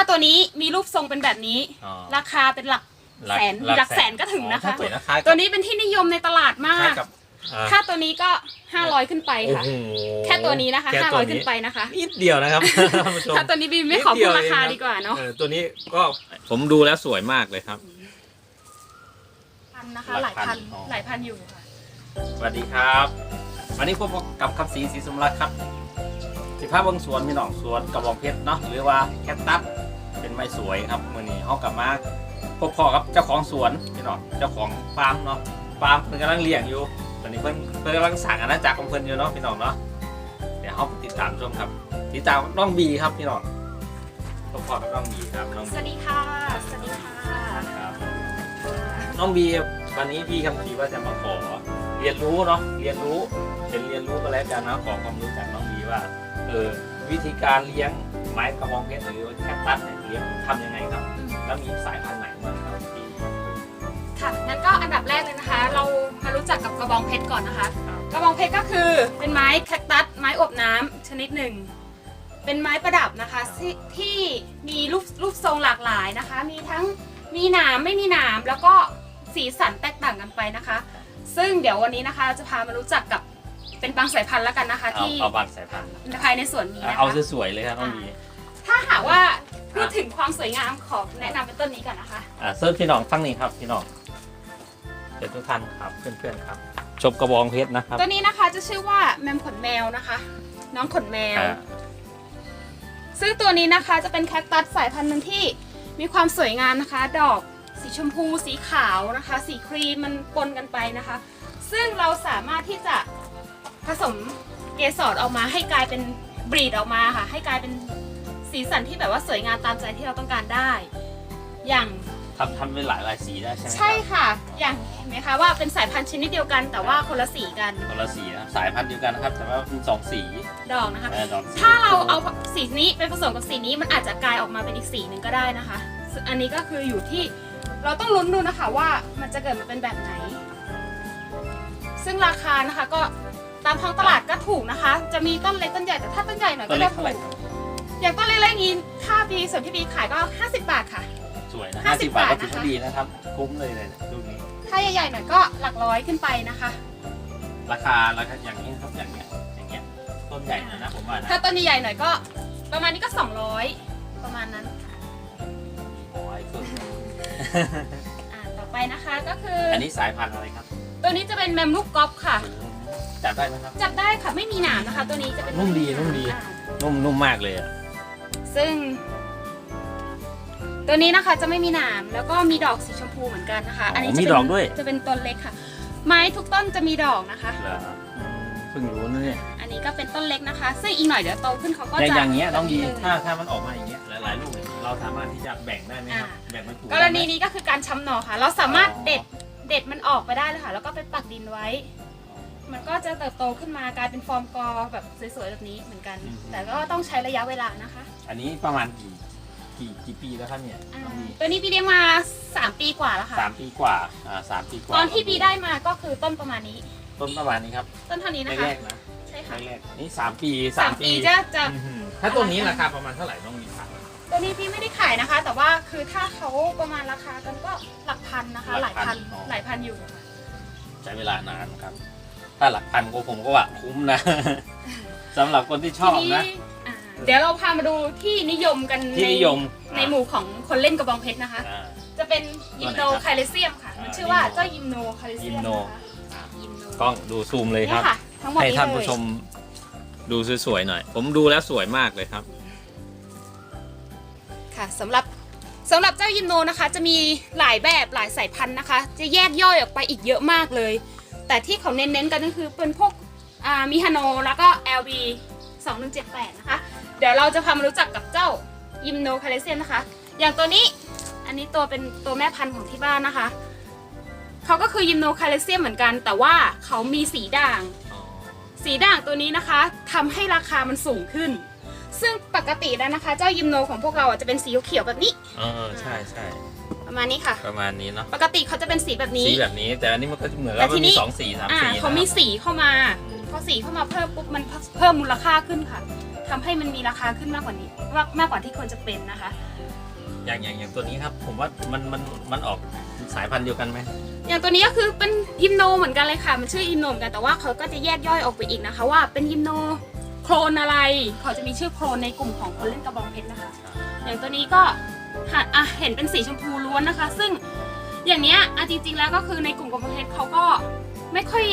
าตัวนี้มีรูปทรงเป็นแบบนี้ อ๋อ ราคาเป็นหลักหลักแสนหลักหลักแสแสนนก็ถึงนะคะอ๋อถ้าสวยนะคล้ายกับตัวนี้เป็นที่นิยมในตลาดมาคล้ายก กับอ่าค่าตัวนี้ก็ 500 ขึ้นไปโอ้ค่ะ โหแค่ตัวนี้นะคะแค่ตัว500ขึ้นไปนะคะ นิดเดียวนะครับท่านผู้ชม ถ้าตัวนี้บีมไม่ขอนิดเดีพูยวดราคาเองครับดีกว่าเนาะเออตัวนี้ก็ผมดูแล้วสวยมากเลยครับ พันนะคะหหลัลากยพัพันนอ๋อหลายพันอยู่ค่ะ สวัสดีครับ วันนี้พบกับคำศรีศรีสมรักครับ สิภาพเบางสวนมีหนองสวนกระบองเพชรเนาะหรือว่าแคตตัส เป็นไม้สวยครับมื่อนี้เขากลับมาพบพ่อกับเจ้าของสวนพี่น้องเจ้าของฟาร์มเนาะฟาร์มเพิ่นกำลังเลี้ยงอยู่ตอนนี้เพิ่นเพิ่นกำลังสั่งอาณาจักรของเพิ่นอยู่เนาะพี่น้องเนาะเดี๋ยวเขาไปติดตามชมครับ ติดตามน้องบีครับพี่น้องพบพ่อกับน้องบีครับน้องสบีวัสดีค่ะ สวัสดีค่ะครับน้องบีวันนี้พี่คำทีว่าจะมาขอ เรียนรู้เนาะเรียนรู้เป็นเรียนรู้ก็แล้วกันนะขอความรู้จากน้องบีว่าเออวิธีการเลี้ยงไม้กระบองเพชรหรือแคคตัสเนี่ย เลี้ยงทำยังไงครับ แล้วมีสายพันธุ์ไหนบ้างครับที่ค่ะงั้นก็อันดับแรกเลยนะคะ เรามารู้จักกับกระบองเพชรก่อนนะคะครับกระบองเพชรก็คือเป็นไม้แคคตัสไม้อบน้ำชนิดหนึ่ง เป็นไม้ประดับนะคะที่ที่มีรูปรูปทรงหลากหลายนะคะ มีทั้งมีหนามไม่มีหนามแล้วก็สีสันแตกต่างกันไปนะคะ ซึ่งเดี๋ยววันนี้นะคะเราจะพามารู้จักกับเป็นบางสายพันธุ์แล้วกันนะคะเอาที่เอาบางสายพันธุ์ภายในสวนนี้นะคะเอาสวยๆเลยครับน้องบีถ้าหากว่าพูด ถึงความสวยงามขอแนะนำเป็นต้นนี้ก่อนนะคะ อ่าเซิร์ฟพี่น้องฟังนี่ครับพี่น้องเดี๋ยวทุกท่านครับเพื่อนๆครับ ชมกระบองเพชรนะครับตัวนี้นะคะจะชื่อว่าแมมขนแมวนะคะ น้องขนแมว อ่าซึ่งตัวนี้นะคะจะเป็นแคคตัสสายพันธุ์หนึ่งที่มีความสวยงามนะคะ ดอกสีชมพู สีขาวนะคะ สีครีมมันปนกันไปนะคะ ซึ่งเราสามารถที่จะผสมเกสรออกมาให้กลายเป็นบรีดออกมาค่ะ ให้กลายเป็น สีสันที่แบบว่าสวยงามตามใจที่เราต้องการได้ อย่างทำทำเป็นหลายลายสีได้ใช่ไหมครับใช่ค่ะ อย่างเห็นไหมคะว่าเป็นสายพันธุ์ชนิดเดียวกันแต่ว่าคนละสีกัน คนละสีนะสายพันธุ์เดียวกันนะครับแต่ว่ามีสองสีดอกนะคะ เออดอกสีถ้าเราเอาสีนี้ไปผสมกับสีนี้มันอาจจะกลายออกมาเป็นอีกสีหนึ่งก็ได้นะคะซึ่งอันนี้ก็คืออยู่ที่เราต้องลุ้นดูนะคะว่ามันจะเกิดมาเป็นแบบไหน ซึ่งราคานะคะก็ตามท้องตลาดก็ถูกนะคะ จะมีต้นเล็กต้นใหญ่แต่ถ้าต้นใหญ่หน่อยตัวก็เล็จะกถูเท่าไหร่กครับ อย่างต้นเล็กๆนี้ถ้าปีส่วนที่บีขายก็ 50 บาทค่ะ สวยนะห้าห้าสิสิบบบาทก็บาทถือนะคะว่าดีนะครับ คุ้มเลยเลยลูกนี้ถ้าใหญ่ๆหน่อยก็หลักร้อยขึ้นไปนะคะ ราคาราคาอย่างนี้นะครับอย่างเงี้ยอย่างเงี้ยต้นใหญ่หน่อยนะผมว่านะถ้าต้นใหญ่ๆหน่อยก็ ประมาณนี้ก็ 200 ประมาณนั้นค่ะโอ้ยเพิ่มอ่าต่อไปนะคะก็คืออัอันนี้สายพันธุ์อะไรครับตัวนี้จะเป็นแมมลูกกอล์ฟค่ะ จับได้ไหมครับ จับได้ค่ะไม่มีหนามนะคะ ตัวนี้จะเป็นนุ่มดีนุ่มดี อ่า นุ่มนุ่มมากเลยอะ ซึ่ง ตัวนี้นะคะจะไม่มีหนามแล้วก็มีดอกสีชมพูเหมือนกันนะคะ อันนี้จะมีเป็นดอกด้วย จะเป็นต้นเล็กค่ะ ไม้ทุกต้นจะมีดอกนะคะ เหรออืมเพิ่งรู้นะเนี่ยอันนี้ก็เป็นต้นเล็กนะคะ ซึ่งอีกหน่อยเดี๋ยวโตขึ้นเขาก็อย่างจะอย่างเงี้ยน้องดีแบบนี้เลยถ้าถ้ามันออกมาอย่างเงี้ยหลายๆลูกเนี่ยเราสามารถที่จะแบ่งได้ไหมครับอ่าแบ่งเป็นถุงกรณีนี้ก็คือการช้ำหน่อค่ะ เราสามารถเด็ดเด็ดมันออกไปได้เลยค่ะ แล้วก็ไปปักดินไว้ มันก็จะเติบโตขึ้นมากลายเป็นฟอร์มกอแบบสวยๆแบบนี้เหมือนกันแต่ก็ต้องใช้ระยะเวลานะคะ อันนี้ประมาณกี่กี่กี่ปีแล้วครับเนี่ยอ่าน้องดีตัวนี้พี่เลี้ยงมา 3 ปีกว่าแล้วค่ะ สามปีกว่าอ่าสามปีกว่าตอนที่พี่ได้มาก็คือต้นประมาณนี้ ต้นประมาณนี้ครับต้นเท่านี้นะคะ แรกๆนะใช่ค่ะแรกๆนี่สามปีสามปีจะจะ อื้อหือถ้าต้นนี้ราคาประมาณเท่าไหร่น้องดีครับตัวนี้พี่ไม่ได้ขายนะคะ แต่ว่าคือถ้าเขาประมาณราคากันก็หลักพันนะคะหลายพันหลายพันอยู่ค่ะ ใช้เวลานานครับ ถ้าหลักพันก็ผมก็ว่าคุ้มนะ สำหรับคนที่ชอบทีนะ อ่าเดี๋ยวเราพามาดูที่นิยมกันที่ในนิยมในหมู่ของคนเล่นกระบองเพชรนะคะ อ่า จะเป็นยิมโนตัวไหนครับไคลเซียมค่ะ อ่ามันชื่อว่ายิมโนเจ้ายิมโนไคลเซียมยิมโน นะคะยิมโนกล้องดูซูมเลยครับเนี่ยค่ะ ทั้งหมดให้นี้ท่านเลผู้ยชมดูสวยๆหน่อย ผมดูแล้วสวยมากเลยครับ ค่ะสำหรับสำหรับเจ้ายิมโนนะคะ จะมีหลายแบบหลายสายพันธุ์นะคะ จะแยกย่อยออกไปอีกเยอะมากเลย แต่ที่เขาเน้นๆกันก็คือเป็นพวกมิฮาโนแล้วก็ LB 2178 นะคะ เดี๋ยวเราจะพามารู้จักกับเจ้ายิมโนไคลเซียมนะคะ อย่างตัวนี้อันนี้ตัวเป็นตัวแม่พันธุ์ของที่บ้านนะคะ เขาก็คือยิมโนไคลเซียมเหมือนกัน แต่ว่าเขามีสีด่าง สีด่างตัวนี้นะคะทำให้ราคามันสูงขึ้น ซึ่งปกติแล้วนะคะ เจ้ายิมโนของพวกเราจะเป็นสีเขียวแบบนี้ เออใช่ใช่ ประมาณนี้ค่ะ ประมาณนี้เนาะปกติเขาจะเป็นสีแบบนี้ สีแบบนี้ แต่อันนี้มันก็จะเหมือนแต่กับทีมันนี้ มีสองสีสามอ่าสีเขามีนะครับสีเข้ามาอืมพอสีเข้ามาเพิ่มปุ๊บมันเพิ่มมูลค่าขึ้นค่ะททำให้มันมีราคาขึ้นมากกว่านี้มากมากกว่าที่ควรจะเป็นนะคะ อย่างอย่างอย่างตัวนี้ครับ ผมว่ามันมันมันออกสายพันธุ์เดียวกันไหมอย่างตัวนี้ก็คือเป็นยิมโนเหมือนกันเลยค่ะ มันชื่อยิมโนเหมือนกันแต่ว่าเขาก็จะแยกย่อยออกไปอีกนะคะ ว่าเป็นยิมโนโคลนอะไร เขาจะมีชื่อโคลนในกลุ่มของคนเล่นกระบองเพชรนะคะ อย่างตัวนี้ก็ หาอะเห็นเป็นสีชมพูล้วนนะคะ ซึ่งอย่างเนี้ยอะจริง ๆ แล้วก็คือในกลุ่มกระบองเพชรเขาก็ไม่ค่อย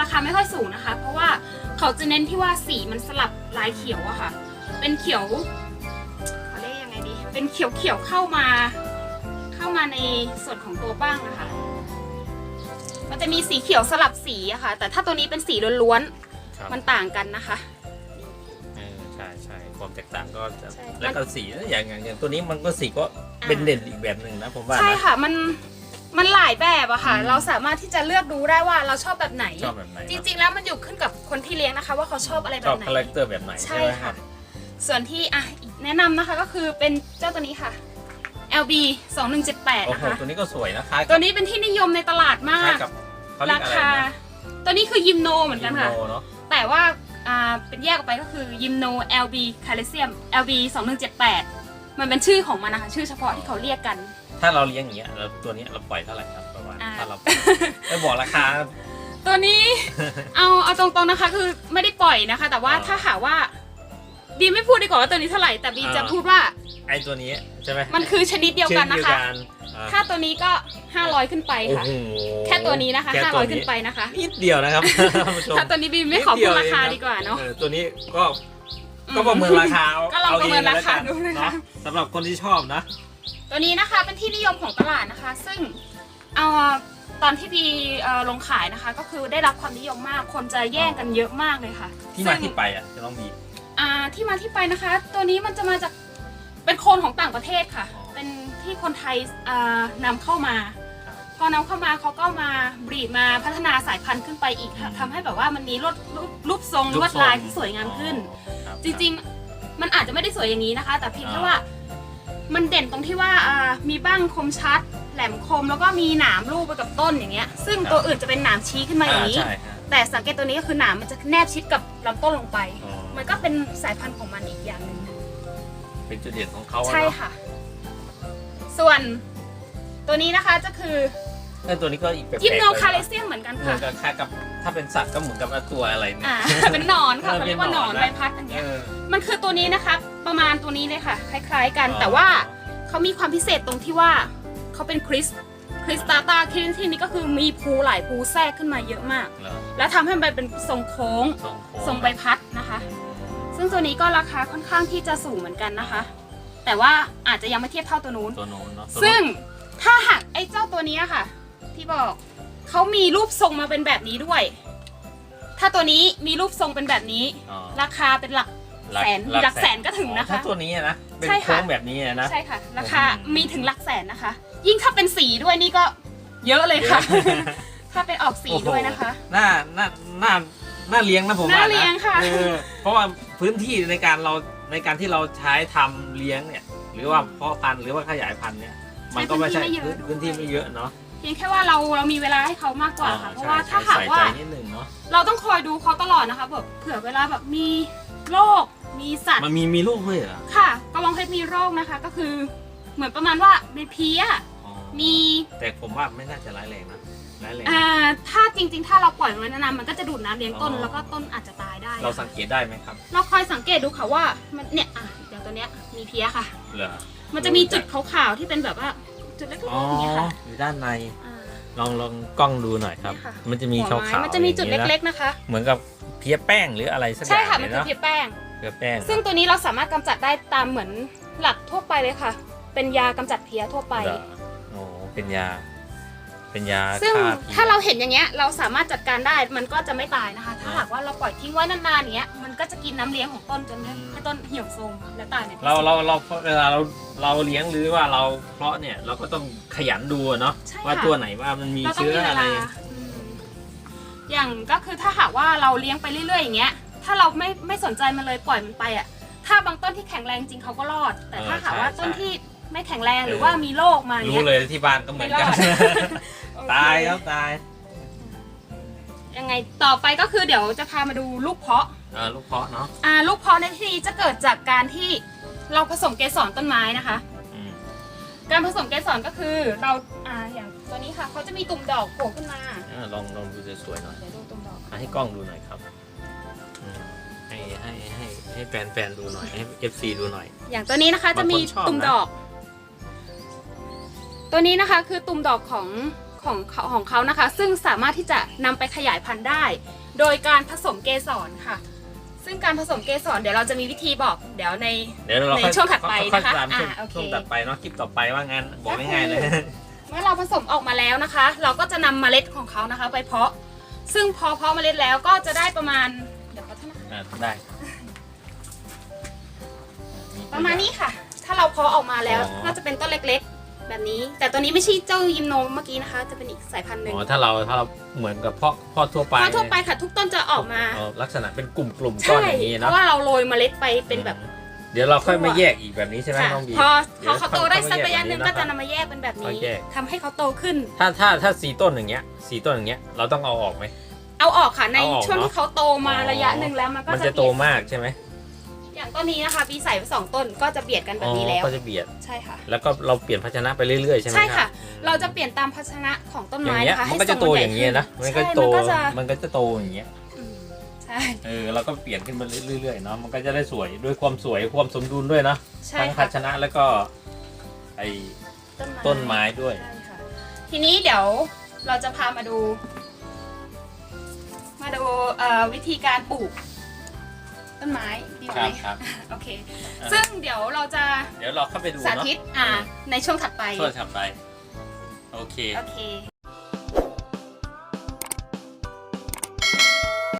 ราคาไม่ค่อยสูงนะคะ เพราะว่าเขาจะเน้นที่ว่าสีมันสลับลายเขียวอะค่ะ เป็นเขียวเขาเรียกยังไงดี เป็นเขียวเขียวๆเข้ามา เข้ามาในส่วนของตัวบ้างนะคะ มันจะมีสีเขียวสลับสีอะค่ะ แต่ถ้าตัวนี้เป็นสีล้วนครับๆมันต่างกันนะคะเออใช่ใช่ความแตกต่างก็จะใช่ แล้วก็สีอย่างอย่างอย่างตัวนี้มันก็สีก็เป็นเด่นอีกแบบหนึ่งนะผมว่าใช่นะ ค่ะมันมันหลายแบบอะค่ะ อืม เราสามารถที่จะเลือกดูได้ว่าเราชอบแบบไหน ชอบแบบไหนจริง ๆ แล้วมันอยู่ขึ้นกับคนที่เลี้ยงนะคะ ว่าเขาชอบอะไรชแบอบบไหน คาแรคเตอร์แบบไหนใช่ไหมค่ะส่วนที่อะอีกแนะนำนะคะก็คือเป็นเจ้าตัวนี้ค่ะ LB 2178โอ้นะโหคะตัวนี้ก็สวยนะคล้ายตัวนี้เป็นที่นิยมในตลาดมาคล้ายก กับเขาเรียรากอะไรคา นะตัวนี้คือยิมโนเหมือนกันค่ะยิโเนาะแต่ว่าอ่า เป็นแยกออกไปก็คือยิมโน LB Calcium LB 2178 มันเป็นชื่อของมันนะคะ ชื่อเฉพาะที่เขาเรียกกัน ถ้าเราเลี้ยงอย่างเงี้ยเราตัวนี้เราปล่อยเท่าไหร่ครับประมาณอ่า ถ้าเราไม่บอกราคา ตัวนี้ เอาเอาตรงๆนะคะ คือไม่ได้ปล่อยนะคะ แต่ว่าอ่า ถ้าหากว่า บีไม่พูดดีกว่าว่าตัวนี้เท่าไหร่ แต่บีอ่าจะพูดว่าไอ้ตัวนี้ใช่ไหมมันคือชนิดเดียวกันนะคะชื่อเดียวอ่าถ้าตัวนี้ก็ 500 ขึ้นไปโอ้ค่ะโหแค่ตัวนี้นะคะแค่ตัว500ขึ้นไปนะคะนิดเดียวนะครับท่านผู้ชมถ้าตัวนี้บีไม่ขอนิพูดเยราคาเองดีกว่าเนาะออตัวนี้ก็ก็ประเมินราคาก็ลองประเมินราคาอเองดูเลยเนาค่ะสำหรับคนที่ชอบนะ ตัวนี้นะคะเป็นที่นิยมของตลาดนะคะ ซึ่งเอาตอนที่บีเอ่อลงขายนะคะ ก็คือได้รับความนิยมมากคนจะแย่งกันเยอะมากเลยค่ะ ที่มาซึ่งที่ไปอะจะต้องมี อ่าที่มาที่ไปนะคะ ตัวนี้มันจะมาจากเป็นโคนของต่างประเทศค่ะอ๋อเป็นที่คนไทยอ่านำเข้ามาครับพอนำเข้ามาเขาก็มาบรีดมาพัฒนาสายพันธุ์ขึ้นไปอีกค่ะทำให้แบบว่ามันมีรูปรูปรูปทรงลวดลายที่สวยงามขึ้นอ๋อคบจริงๆมันอาจจะไม่ได้สวยอย่างนี้นะคะ แต่เพียงแค่อ่าว่ามันเด่นตรงที่ว่าอ่ามีบ้างคมชัด แหลมคมแล้วก็มีหนามรูปไปกับต้นอย่างเงี้ย ซึ่งตัวอื่นจะเป็นหนามชี้ขึ้นมาอย่างนี้ใช่ฮะแต่สังเกตตัวนี้ก็คือหนามมันจะแนบชิดกับลำต้นลงไป อ๋อ มันก็เป็นสายพันธุ์ของมันอีกอย่างหนึ่งเป็นจุดเด่นของเขาอะใช่เนาะค่ะ ส่วนตัวนี้นะคะจะคือเออตัวนี้ก็อีกแปลกๆยิมโนไปะคาเลเซียมเหมือนกันเหมือค่ะนกับคล้ายกับถ้าเป็นสัตว์ก็เหมือนกับตัวอะไรเนี่ย อ่า เป็นหนอนค่ะเออเขาเรียกว่าหนอนเป็นหนอนนะ ใบพัดอันเอเนี้ยอมันคือตัวนี้นะคะ ประมาณตัวนี้เลยค่ะ คล้าย ๆ กันแต่ว่าเขามีความพิเศษตรงที่ว่าเขาเป็นคริสคริสตาตาคริสที่นี้ก็คือมีภูหลายภูแทรกขึ้นมาเยอะมาก เหรอแล้วทำให้มันเป็นทรงโค้ง ทรงโค้งทรงใบพัดนะคะ ซึ่งตัวนี้ก็ราคาค่อนข้างที่จะสูงเหมือนกันนะคะ แต่ว่าอาจจะยังไม่เทียบเท่าตัวนู้น ตัวโน้นเนาะซึ่งถ้าหากไอ้เจ้าตัวนี้ค่ะ ที่บอกเขามีรูปทรงมาเป็นแบบนี้ด้วย ถ้าตัวนี้มีรูปทรงเป็นแบบนี้ อ๋อราคาเป็นหลักแสนหลักแสนก็ถึงนะคะอ๋อถ้าตัวนี้อะนะเป็นใช่ค่ะ โค้งแบบนี้อะนะ ใช่ค่ะ ราคาอืม มีถึงหลักแสนนะคะ ยิ่งถ้าเป็นสีด้วยนี่ก็เยอะเลยค่ะเยอะถ้าเป็นออกสีด้วยนะคะ โอ้โหน่าน่าน่าน่าเลี้ยงนะผมว่าน่านะเลี้ยงค่ะ เออเพราะว่า พื้นที่ในการเราในการที่เราใช้ทำเลี้ยงเนี่ย หรือว่าเพาะพันธุ์หรือว่าขยายพันธุ์เนี่ย มันก็ไม่ใช่ใช้พื้พื้นนที่ที่ไม่ไม่เยเยอะอะเนาะเพียงแค่ว่าเราเรามีเวลาให้เขามากกว่าค่ะเพราะว่าถ้าหากใส่ว่าใจนิดนึงเนาะเราต้องคอยดูเขาตลอดนะคะแบบเผื่อเวลาแบบมีโรคมีสัตว์มันมีมีลูกด้วยเหรอค่ะกระบองเพชรมีโรคนะคะ ก็คือเหมือนประมาณว่ามีเพี้ยอ๋อมีแต่ผมว่าไม่น่าจะร้ายแรงนะ ร้ายแรงอ่าถ้าจริง ๆ ถ้าเราปล่อยมันไว้นานๆมันก็จะดูดน้ำเลี้ยงต้นอ๋อ แล้วก็ต้นอาจจะตายได้เรานะคะสังเกตได้ไหมครับ เราคอยสังเกตดูค่ะว่ามันเนี่ยอะอย่างตัวเนี้ยมีเพี้ยค่ะ เหรอ มันจะมีจุดขาวๆที่เป็นแบบว่าจุดเล็กอ๋อๆอย่างเงี้ยค่ะอยู่ด้านในอ่า ลองลองกล้องดูหน่อยครับนี่ค่ะ มันจะมีหัวขาวไม้ๆมันจะมีจุดอย่างนี้นะเล็กๆนะคะ เหมือนกับเพี้ยแป้งหรืออะไรสักอใช่ย่างค่ะเลมันยคือเนาะเพี้ยแป้ง เพี้ยแป้งซึ่งตัวนี้เราสามารถกำจัดได้ตามเหมือนหลักทั่วไปเลยค่ะ เป็นยากำจัดเพี้ยทั่วไป เหรอโอ้เป็นยา เป็นยาซึ่งฆ่าพี้ถ้าเราเห็นอย่างเงี้ยเราสามารถจัดการได้มันก็จะไม่ตายนะคะ ถ้าหากว่าเราปล่อยทิ้งไว้นานๆอย่างเงี้ยมันก็จะกินน้ำเลี้ยงของต้นจนให้ให้ต้นเหี่ยวโทรมและตายในที่สุดเราเราเราเวลาเราเราเลี้ยงหรือว่าเราเพาะเนี่ยเราก็ต้องขยันดูอะเนาะใช่ค่ะ ว่าตัวไหนว่ามันมีเราต้องเชื้อมีเวอะไรลาอืมอย่างก็คือถ้าหากว่าเราเลี้ยงไปเรื่อยๆอย่างเงี้ย ถ้าเราไม่ไม่สนใจมันเลยปล่อยมันไปอะ ถ้าบางต้นที่แข็งแรงจริงเขาก็รอด แต่ถ้าหากว่าต้นที่ ไม่แข็งแรงหรือว่ามีโรคมาอย่างรู้เงี้ย เลยที่บ้านก็เหมือนกัน ไม่รอดตายครับตายยังไงต่อไปก็คือเดี๋ยวจะพามาดูลูกเพาะ เอ่อลูกเพาะเนาะอ่าลูกเพาะในที่นี้จะเกิดจากการที่เราผสมเกสรต้นไม้นะคะ อืมการผสมเกสรก็คือเราอ่าอย่างตัวนี้ค่ะเขาจะมีตุ่มดอกโผล่ขึ้นมาเออลองลองดูสวยๆหน่อยเดี๋ยวดูตุ่มดอกให้กล้องดูหน่อยครับอืมให้ให้ให้ให้แฟนๆดูหน่อยให้ FC ดูหน่อย อย่างตัวนี้นะคะจะมีบางคนชอบนะ ตุ่มดอก ตัวนี้นะคะคือตุ่มดอกของของเขาของเขานะคะ ซึ่งสามารถที่จะนำไปขยายพันธุ์ได้ โดยการผสมเกสรค่ะ ซึ่งการผสมเกสรเดี๋ยวเราจะมีวิธีบอก เดี๋ยวในเดี๋ยวเราในค่อยช่วงถัดไปค่อยนะคะตามช่วงอ่าโอเคช่วงถัดไปเนาะคลิปต่อไปว่างั้นบอกง่ายๆเลยเมื่อเราผสมออกมาแล้วนะคะ เราก็จะนำเมล็ดของเขานะคะ ไปเพาะ ซึ่งพอเพาะเมล็ดแล้วก็จะได้ประมาณเดี๋ยวขอโทษนะคะอ่าได้ ประมาณนี้ค่ะ ถ้าเราเพาะออกมาแล้วอ๋อน่าจะเป็นต้นเล็กๆ แบบนี้ แต่ตัวนี้ไม่ใช่เจ้ายิมโนเมื่อกี้นะคะ จะเป็นอีกสายพันธุ์หนึ่งอ๋อถ้าเราถ้าเราเหมือนกับเพาะเพาะทั่วไปเพราะทั่วไปค่ะทุกต้นจะออกมาเลักษณะเป็นกลุ่มกลุ่มๆก้อใช่นอย่างนี้เพเนาะราะว่าเราโรยเมล็ดไปเป็นแบบ เดี๋ยวเราค่อยมาแยกอีกแบบนี้ใช่ไหมค่ะน้องบีพอเดี๋พยอวเขาโตได้สักค่อยๆระยะหนึ่งแยกก็แบบนี้จะนะครับนำมาแยกเป็นแบบค่อยนี้แยกทำให้เขาโตขึ้น ถ้าถ้าถ้าสีต้นอย่างเงี้ยสีต้นอย่างเงี้ยเราต้องเอาออกไหมเอาออกค่ะในเอาออกช่วงเนอะที่เขาโตมาระยะหนึ่งแล้วมันก็มันจะจะโตมากใช่ไหม อย่างต้นนี้นะคะปีใส่ไปสองต้นก็จะเบียดกันแบบนี้แล้วอ๋อก็จะเบียด ใช่ค่ะ แล้วก็เราเปลี่ยนภาชนะไปเรื่อยๆใช่ไหมใช่ค่ะรับอืมเราจะเปลี่ยนตามภาชนะของต้นอย่างไม้เงี้ยนะคะมันให้ก็จะทโตรงมันใหญ่อย่างเงี้ยนะขึ้มันก็ใช่โตมันก็จะมันก็จะโตอย่างเงี้ยอืมใช่เออเราก็เปลี่ยนขึ้นมาเรื่อยๆเนาะมันก็จะได้สวยด้วยความสวยความสมดุลด้วยเนาะใช่ทั้งภาค่ะชนะแล้วก็ไอ้ต้นไม้ด้วย ใช่ค่ะ ทีนี้เดี๋ยวเราจะพามาดู มาดูเอ่อวิธีการปลูก ต้นไม้ ดีไหคมรับครับ โอเค อ่า ซึ่งเดี๋ยวเราจะเดี๋ยวเราเข้าไปดูสาเนาะธิตอ่าในช่วงถัดไป ช่วยทำไป โอเค โอเค